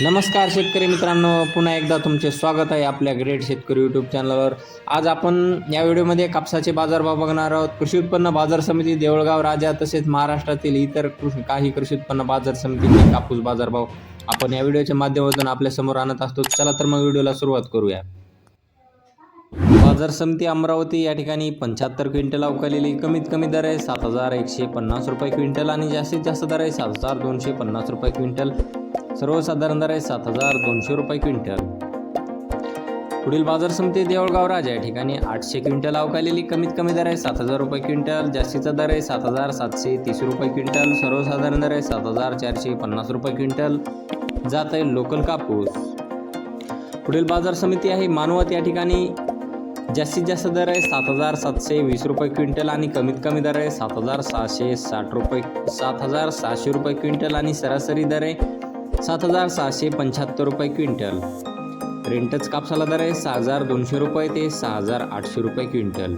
नमस्कार शेतकरी मित्रांनो पुन्हा एकदा तुमचे स्वागत आहे आपल्या ग्रेट शेतकरी यूट्यूब चॅनलवर आज आपण या व्हिडिओमध्ये कापसाचे बाजारभाव बघणार आहोत. कृषी उत्पन्न बाजार समिती देवळगाव राजा तसेच महाराष्ट्रातील इतर कृषी काही कृषी उत्पन्न बाजार समितीचे कापूस बाजारभाव आपण या व्हिडिओच्या माध्यमातून आपल्यासमोर आणत असतो. चला तर मग व्हिडिओला सुरुवात करूया. बाजार समिती अमरावती या ठिकाणी पंच्याहत्तर क्विंटल अवकालेली कमीत कमी दर आहे सात हजार एकशे पन्नास रुपये क्विंटल आणि जास्तीत जास्त दर आहे सात हजार दोनशे पन्नास रुपये क्विंटल. सर्वसाधारण दर आहे सात हजार दोनशे रुपये क्विंटल. पुढील बाजार समिती देवळगाव राजा या ठिकाणी आठशे क्विंटल अवकालेली कमीत कमी दर आहे सात हजार रुपये क्विंटल जास्तीचा दर आहे सात हजार सातशे तीस रुपये क्विंटल सर्वसाधारण दर आहे सात हजार चारशे पन्नास रुपये क्विंटल. जात आहे लोकल कापूस. पुढील बाजार समिती आहे मानवत या ठिकाणी जास्तीत जास्त दर आहे सात हजार सातशे वीस रुपये क्विंटल आणि कमीत कमी दर आहे सात हजार सहाशे साठ रुपये सात हजार सहाशे रुपये क्विंटल आणि सरासरी दर आहे सात हजार सहाशे पंच्याहत्तर रुपये क्विंटल. रेंटच कापसाला दर आहे सहा हजार दोनशे रुपये ते सहा हजार आठशे रुपये क्विंटल.